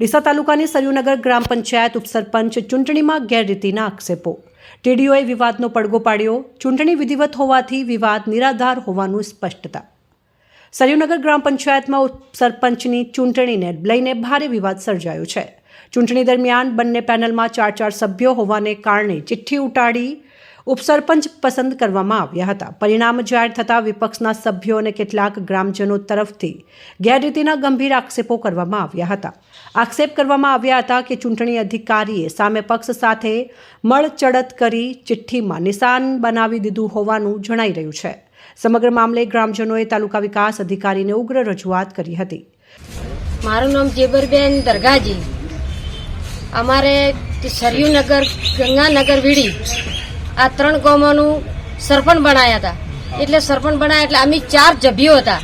ડીસા તાલુકાની સરયુનગર ગ્રામ પંચાયત ઉપસરપંચ ચૂંટણીમાં ગેરરીતિના આક્ષેપો. ટીડીઓએ વિવાદનો પડઘો પાડ્યો. ચૂંટણી વિધિવત હોવાથી વિવાદ નિરાધાર હોવાનું સ્પષ્ટતા. સરયુનગર ગ્રામ પંચાયતમાં ઉપસરપંચની ચૂંટણીને લઈને ભારે વિવાદ સર્જાયો છે. ચૂંટણી દરમિયાન બંને પેનલમાં ચાર ચાર સભ્યો હોવાને કારણે ચિઠ્ઠી ઉટાડી ઉપસરપંચ પસંદ કરવામાં આવ્યા હતા. પરિણામ જાહેર થતાં વિપક્ષના સભ્યો અને કેટલાક ગ્રામજનો તરફથી ગેરરીતિના ગંભીર આક્ષેપો કરવામાં આવ્યા હતા. આક્ષેપ કરવામાં આવ્યા હતા કે ચૂંટણી અધિકારીએ સામે પક્ષ સાથે મળચડત કરી ચિઠ્ઠીમાં નિશાન બનાવી દીધું હોવાનું જણાઈ રહ્યું છે. સમગ્ર મામલે ગ્રામજનોએ તાલુકા વિકાસ અધિકારીને ઉગ્ર રજૂઆત કરી હતી. મારું નામ જેબરબેન દરગાજી. અમારે સરયુનગર ગંગાનગર વીડી આ ત્રણ ગામોનું સરપંચ બનાયા હતા. એટલે સરપંચ બનાયા એટલે અમે ચાર જભ્યો હતા.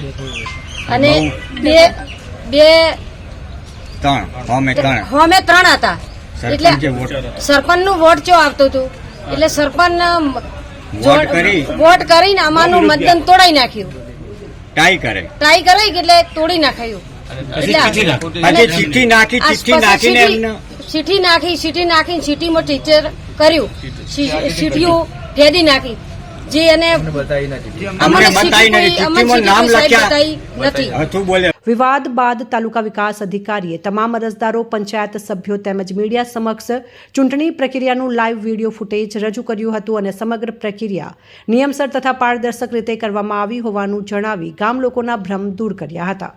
અને બે બે ત્રણ હોમે ત્રણ. હતા. એટલે સરપંચે નું વોટ ચો આવતું હતું? એટલે સરપંચ વોટ કરીને અમારું મતદાન તોડાઈ નાખ્યું. ટાઈ કરે. ટ્રાય કરે એટલે તોડી નાખાયું. ચિઠ્ઠી નાખી. આ નાખીને સીટી- નાખી સીટી નાખી સીટીમાં ટીચર કર્યું. સીટીઓ ફેદી નાખી. જે એને વિવાદ બાદ તાલુકા વિકાસ અધિકારીએ તમામ અરજદારો પંચાયત સભ્યો તેમજ મીડિયા સમક્ષ ચૂંટણી પ્રક્રિયાનું લાઈવ વીડિયો ફૂટેજ રજૂ કર્યું હતું અને સમગ્ર પ્રક્રિયા નિયમસર તથા પારદર્શક રીતે કરવામાં આવી હોવાનું જણાવી ગામ લોકોના ભ્રમ દૂર કર્યા હતા.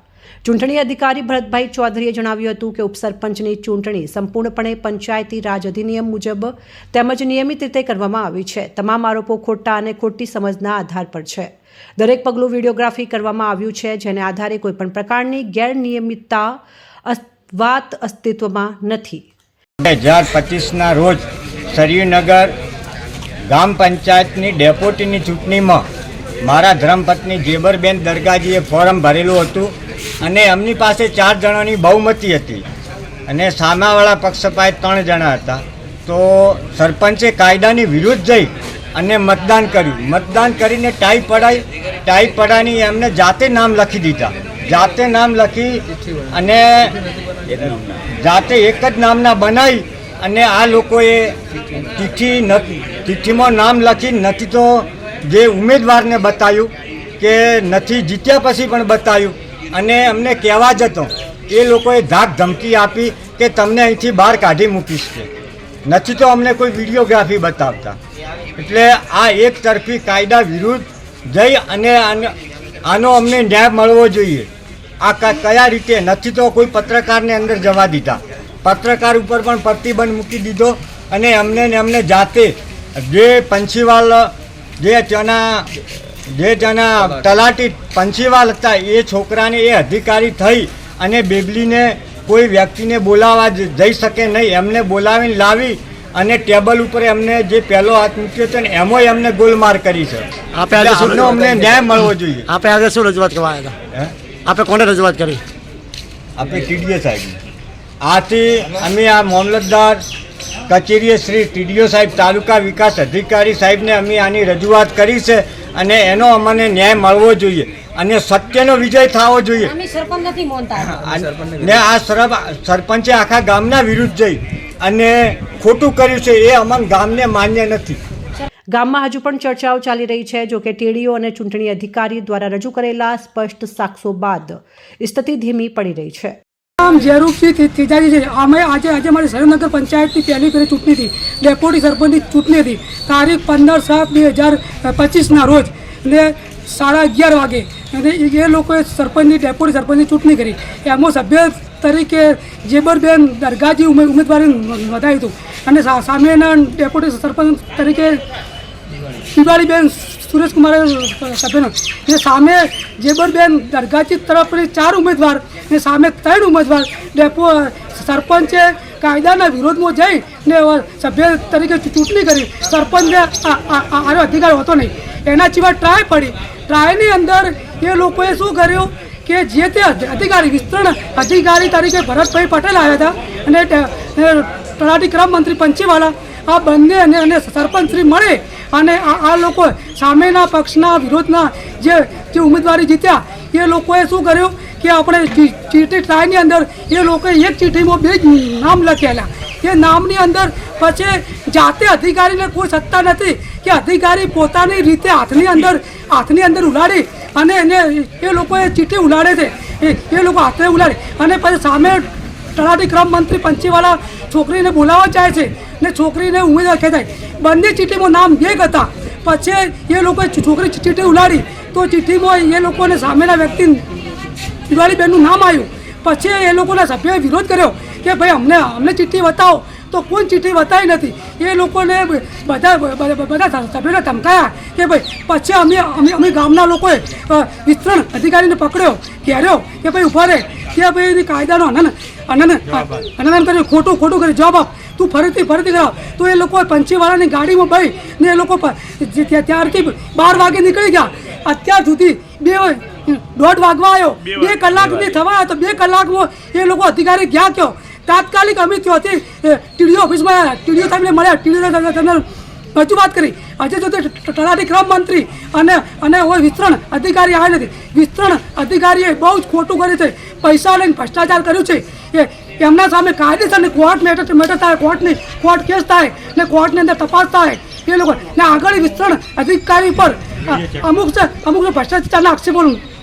ચૂંટણી અધિકારી ભરતભાઈ ચૌધરીએ જણાવ્યું હતું કે ઉપસરપંચની ચૂંટણી સંપૂર્ણપણે પંચાયતી રાજ અધિનિયમ મુજબ તેમજ નિયમિત રીતે કરવામાં આવી છે. તમામ આરોપો ખોટા અને ખોટી સમજના આધાર પર છે. દરેક પગલું વિડીયોગ્રાફી કરવામાં આવ્યું છે, જેને આધારે કોઈપણ પ્રકારની ગેરનિયમિતતા વાત અસ્તિત્વમાં નથી. બે હજાર પચીસના રોજ સરયુનગર ગામ પંચાયતની ડેપ્યુટીની ચૂંટણીમાં મારા ધર્મપત્ની જેબરબેન દરગાજીએ ફોર્મ ભરેલું હતું. અને એમની પાસે ચાર જણાની બહુમતી હતી. અને સામાવાળા પક્ષ પાસે ત્રણ જણા હતા. તો સરપંચે કાયદાની વિરુદ્ધ જઈ અને મતદાન કર્યું. મતદાન કરીને ટાઈ પડાઈ, ટાઈ પડાની એમને જાતે નામ લખી દીધા. જાતે નામ લખી અને જાતે એક જ નામના બનાવી અને આ લોકોએ ચિઠ્ઠી ચિઠ્ઠીમાં નામ લખી નથી તો જે ઉમેદવારને બતાવ્યું કે નથી જીત્યા પછી પણ બતાવ્યું અને અમને કહેવા જતો, એ લોકોએ ધાક ધમકી આપી કે તમને અહીંથી બહાર કાઢી મૂકીશ કે. નથી તો અમને કોઈ વિડીયોગ્રાફી બતાવતા. એટલે આ એક તરફી કાયદા વિરુદ્ધ જઈ અને આને- અમને ન્યાય મળવો જોઈએ. આ કયા રીતે? નથી તો કોઈ પત્રકારને અંદર જવા દીધા. પત્રકાર ઉપર પણ પ્રતિબંધ મૂકી દીધો અને અમને ને અમને જાતે જે પંછીવાલ જે ત્યાંના જે ત્યાંના તલાટી પંછીવાલ હતા એ છોકરાને એ અધિકારી થઈ અને બેબલીને કોઈ વ્યક્તિને બોલાવવા જઈ શકે નહીં. એમને બોલાવીને લાવી અને ટેબલ ઉપર એમને જે પહેલો હાથ મૂક્યો છે ને એમાંય એમને ગોલમાર કરી છે. આપે એટલે આજે શું અમને ન્યાય મળવો જોઈએ. આપે આગળ શું રજૂઆત કરવા આવ્યા હતા? હે? આપે કોને રજૂઆત કરી? આપણે ટીડીએ સાહેબ આથી અમે આ મામલતદાર કચેરીએ શ્રી ટીડીઓ સાહેબ તાલુકા વિકાસ અધિકારી સાહેબને અમે આની રજૂઆત કરી છે અને એનો અમને ન્યાય મળવો જોઈએ અને સત્યનો વિજય થવો જોઈએ. મેં સરપંચ નથી ને આ સરપ- સરપંચે આખા ગામના વિરુદ્ધ જઈ અને ખોટું કર્યું છે એ અમન ગામને માન્ય નથી. ગામમાં હજુ પણ ચર્ચાઓ ચાલી રહી છે જોકે ટીડીઓ અને ચૂંટણી અધિકારી દ્વારા રજૂ કરેલા સ્પષ્ટ સાક્ષો બાદ સ્થિતિ ધીમી પડી રહી છે. નામ ઝેરૂપસિંહ તેજાજી છે. અમે આજે આજે મારી સરનગર પંચાયતની પહેલી ફેરી ચૂંટણી હતી. ડેપ્યુટી સરપંચની ચૂંટણી હતી. તારીખ પંદર સાત બે હજાર પચીસના રોજ એટલે સાડા અગિયાર વાગે. અને એ લોકોએ સરપંચની ડેપ્યુટી સરપંચની ચૂંટણી કરી. એમાં સભ્ય તરીકે જેબરબેન દરગાજી ઉમે- ઉમેદવારી નોંધાયું હતું. અને સામેના ડેપ્યુટી સરપંચ તરીકે શિવાળીબેન સુરેશકુમારે સભ્યનો ને સામે જેબરબેન દરગાજી તરફની ચાર ઉમેદવાર ને સામે ત્રણ ઉમેદવાર ડેપો સરપંચે કાયદાના વિરોધમાં જઈ ને સભ્ય તરીકે ચૂંટણી કરી. સરપંચને આનો અધિકાર હોતો નહીં. એના સિવાય ટ્રાય પડી. ટ્રાયની અંદર એ લોકોએ શું કર્યું કે જે તે અધિકારી, વિસ્તરણ અધિકારી તરીકે ભરતભાઈ પટેલ આવ્યા હતા અને તળાટી ક્રમ મંત્રી પંચીવાલા, આ બંને અને સરપંચ શ્રી મળે અને આ લોકો સામેના પક્ષના વિરોધના જે જે ઉમેદવારી જીત્યા, એ લોકોએ શું કર્યું કે આપણે ચીઠી ટ્રાયની અંદર એ લોકોએ એક ચીઠીમાં બે નામ લખેલા. એ નામની અંદર પછી જાતે અધિકારીને કોઈ સત્તા નથી કે અધિકારી પોતાની રીતે હાથની અંદર હાથની અંદર ઉલાડી અને એને એ લોકોએ ચીઠી ઉલાડે છે. એ એ લોકો હાથે ઉલાડે અને પછી સામે તળાટી ક્રમ મંત્રી પંચીવાળા છોકરીને બોલાવવા જાય છે. ને છોકરીને ઉમેદવાર ખેંચાય બંને ચિઠ્ઠીમાં નામ એક હતા. પછી એ લોકોએ છોકરી ચીઠી ઉલાડી. તો ચીઠીમાં એ લોકોને સામેના વ્યક્તિ દિવાળીબેનનું નામ આવ્યું. પછી એ લોકોના સભ્યોએ વિરોધ કર્યો કે ભાઈ અમને અમને ચિઠ્ઠી બતાવો. તો કોઈ ચિઠ્ઠી બતાવી નથી. એ લોકોને બધા બધા સભ્યોને ધમકાયા કે ભાઈ પછી અમે અમે અમે ગામના લોકોએ વિસ્તરણ અધિકારીને પકડ્યો ઘેર્યો કે ભાઈ ઊભા રહે. કે ભાઈ એની કાયદાનો અનન અનન અનન કર્યું. ખોટું ખોટું કર્યું. જવાબ આપ તું ફરીથી ફરીથી કરાવ તો એ લોકો પંચીવાળાની ગાડીમાં ભાઈ ને એ લોકો ત્યારથી બાર વાગે નીકળી ગયા. અત્યાર સુધી બે દોઢ વાગવા આવ્યો. બે કલાક સુધી થવા આવ્યો તો બે કલાકમાં એ લોકો અધિકારી ગયા કયો? તાત્કાલિક અમે ત્યાંથી ટીડીઓ ઓફિસમાં ટીડીઓ સાહેબને મળ્યા. ટીડીઓ તમને વાત કરી. આજે જો તલાટી ક્રમ મંત્રી અને અને હોય વિસ્તરણ અધિકારી આવ્યા નથી. વિસ્તરણ અધિકારીએ બહુ જ ખોટું કર્યું છે. પૈસા લઈને ભ્રષ્ટાચાર કર્યું છે. એ એમના સામે કાયદેસરની કોર્ટ મેટર મેટર થાય કોર્ટની કોર્ટ કેસ થાય, ને કોર્ટની અંદર તપાસ થાય. એ લોકો, ને આગળ વિસ્તરણ અધિકારી પર અમુક અમુક ભ્રષ્ટાચારના આક્ષેપો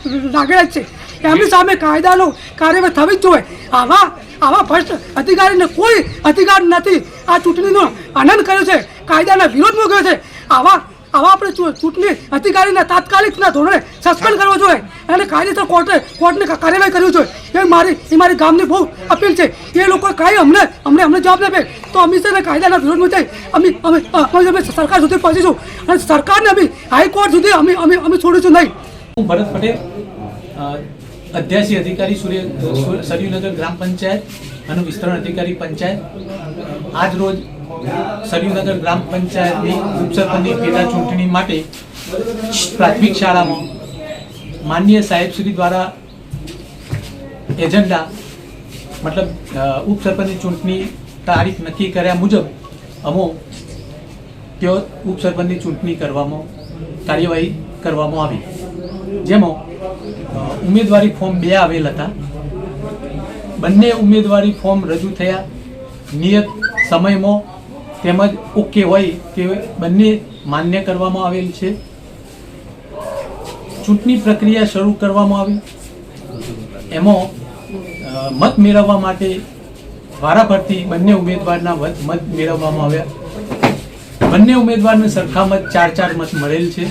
લાગેલા છે. એમની સામે કાયદાનો કાર્યવાહી થવી જ જોઈએ. આવા આવા ભ્રષ્ટ અધિકારીને કોઈ અધિકાર નથી. આ ચૂંટણીનો આનંદ કર્યો છે. કાયદાના વિરોધમાં ગયો છે. આવા આવા આપણે ચૂંટણી અધિકારીને તાત્કાલિકના ધોરણે સસ્પેન્ડ કરવો જોઈએ. અને કાયદેસર કોર્ટે, કોર્ટની કાર્યવાહી કરવી જોઈએ. એ મારી એ મારી ગામની બહુ અપીલ છે. એ લોકો કાંઈ અમને અમને અમને જવાબ આપે. તો અમે છે કાયદાના વિરોધમાં જઈ અમે અમે અમે સરકાર સુધી પહોંચીશું. અને સરકારને અમે, હાઈકોર્ટ સુધી અમે અમે અમે છોડીશું નહીં. હું ભરત પટેલ અધ્યાસી અધિકારી સૂર્ય સરયુનગર ગ્રામ પંચાયત અને વિસ્તરણ અધિકારી પંચાયત. આજ રોજ સરયુનગર ગ્રામ પંચાયતની ઉપસરપંચની પેટા ચૂંટણી માટે પ્રાથમિક શાળામાં માનનીય સાહેબશ્રી દ્વારા એજન્ડા, મતલબ ઉપસરપંચની ચૂંટણી તારીખ નક્કી કર્યા મુજબ અમો તેઓ ઉપસરપંચની ચૂંટણી કરવામાં કાર્યવાહી કરવામાં આવી. જેમાં ઉમેદવારી ફોર્મ બે આવેલ હતા. બંને ઉમેદવારી ફોર્મ રજૂ થયા. નિયત સમયમાં તેમજ ઓકે હોય તે બંને માન્ય કરવામાં આવેલ છે. ચૂંટણી પ્રક્રિયા શરૂ કરવામાં આવી. એમાં મત મેળવવા માટે વારાફરતી બંને ઉમેદવારના મત મેળવવામાં આવ્યા. બંને ઉમેદવારને સરખા મત, ચાર ચાર મત મળેલ છે.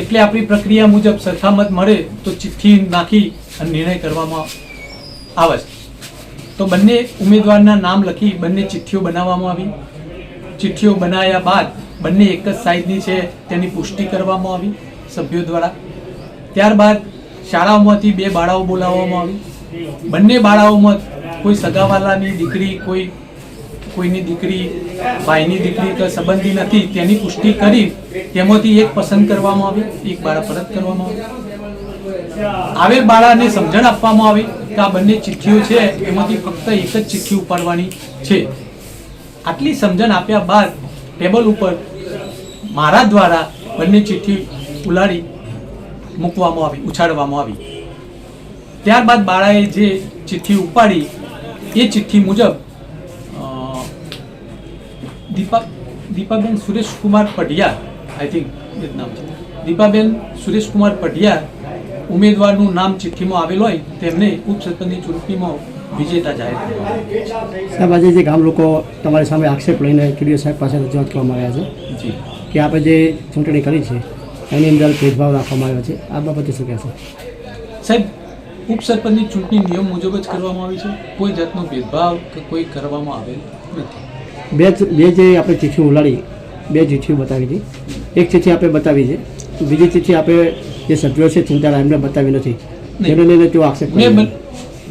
એટલે આપણી પ્રક્રિયા મુજબ સરખા મત મળે તો ચિઠ્ઠી નાખી અને નિર્ણય કરવામાં આવે છે તો બંને ઉમેદવારના નામ લખી બંને ચિઠ્ઠીઓ બનાવવામાં આવી. ચિઠ્ઠીઓ બનાવ્યા બાદ બંને એક જ સાઇઝની છે તેની પુષ્ટિ કરવામાં આવી સભ્યો દ્વારા. ત્યારબાદ શાળાઓમાંથી બે બાળાઓ બોલાવવામાં આવી. બંને બાળાઓમાં કોઈ સગાવાલાની દીકરી, કોઈ, કોઈની દીકરી, ભાઈની દીકરી કે સંબંધી નથી તેની પુષ્ટિ કરી તેમાંથી એક પસંદ કરવામાં આવી, એક બાળા પરત કરવામાં આવી. આવેલ બાળાને સમજણ આપવામાં આવી. આ બંને ચિઠ્ઠીઓ છે, એમાંથી ફક્ત એક જ ચિઠ્ઠી ઉપાડવાની છે. આટલી સમજણ આપ્યા બાદ ટેબલ ઉપર મારા દ્વારા બંને ચિઠ્ઠી ઉલાડી મૂકવામાં આવી, ઉછાળવામાં આવી. ત્યારબાદ બાળાએ જે ચિઠ્ઠી ઉપાડી, એ ચિઠ્ઠી મુજબ દીપક દીપા દીપાબેન સુરેશકુમાર પઢિયાર આઈ થિંક એ નામ છે. દીપાબેન સુરેશકુમાર પઢિયાર ઉમેદવારનું નામ ચિઠ્ઠીમાં આવેલ હોય તેમને ઉપસરપંચની ચૂંટણીમાં વિજેતા જાહેર કરવામાં આવ્યા. સાહેબ આજે જે ગામ લોકો તમારી સામે આક્ષેપ લઈને કેડીઓ સાહેબ પાસે રજૂઆત કરવામાં આવ્યા છે કે આપણે જે ચૂંટણી કરી છે એની અંદર ભેદભાવ રાખવામાં આવ્યો છે. આ બાબતે શું કહેશો? સાહેબ ઉપસરપંચની ચૂંટણી નિયમ મુજબ જ કરવામાં આવી છે. કોઈ જાતનો ભેદભાવ કે કોઈ કરવામાં આવેલ નથી. બે જ- બે જે આપણે ચીઠ્ઠીઓ ઉલાડી બે ચિઠ્ઠીઓ બતાવી હતી. એક ચિઠ્ઠી આપણે બતાવી છે. બીજી ચિઠ્ઠી આપણે જે સભ્યો છે ચૂંટાયેલા એમને બતાવી નથી. જેને લઈને તેઓ આક્ષેપ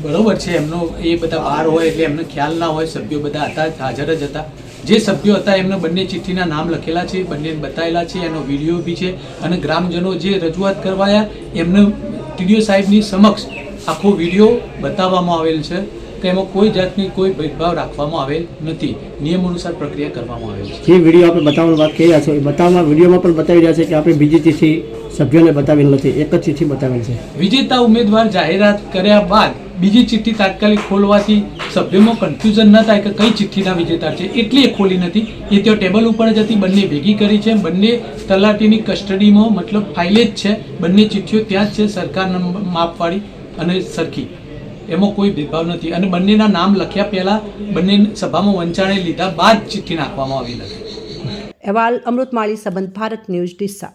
બરોબર છે એમનો એ બધા બહાર હોય એટલે એમને ખ્યાલ ના હોય સભ્યો બધા હતા હાજર જ હતા. જે સભ્યો હતા એમને બંને ચિઠ્ઠીના નામ લખેલા છે બંને બતાવેલા છે એનો વીડિયો બી છે. અને ગ્રામજનો જે રજૂઆત કરવાયા એમને ટીડીઓ સાહેબની સમક્ષ આખો વીડિયો બતાવવામાં આવેલ છે. કે એમાં કોઈ જાતની કોઈ ભેદભાવ રાખવામાં આવેલ નથી. નિયમ અનુસાર પ્રક્રિયા કરવામાં આવેલ છે. જે વીડિયો આપણે બતાવવાની વાત કરી રહ્યા છો એ બતાવવામાં વિડીયોમાં પણ બતાવી રહ્યા છે કે આપણે બીજી ચિઠ્ઠી સભ્યોને બતાવેલ નથી એક જ ચિઠ્ઠી બતાવેલ છે. વિજેતા ઉમેદવાર જાહેરાત કર્યા બાદ બીજી ચિઠ્ઠી તાત્કાલિક ખોલવાથી સભ્યોમાં કન્ફ્યુઝન ન થાય કે કઈ ચિઠ્ઠીના વિજેતા છે એટલી એ ખોલી નથી. એ તેઓ ટેબલ ઉપર જ હતી બંને ભેગી કરી છે બંને તલાટીની કસ્ટડીમાં મતલબ ફાઇલે જ છે બંને ચિઠ્ઠીઓ ત્યાં જ છે સરકારના માપવાળી અને સરખી. એમાં કોઈ ભેદભાવ નથી. અને બંનેના નામ લખ્યા પહેલાં બંને સભામાં વંચાણે લીધા બાદ ચિઠ્ઠી નાખવામાં આવી નથી અહેવાલ અમૃતમાળી સંબંધ ભારત ન્યૂઝ ડીસા.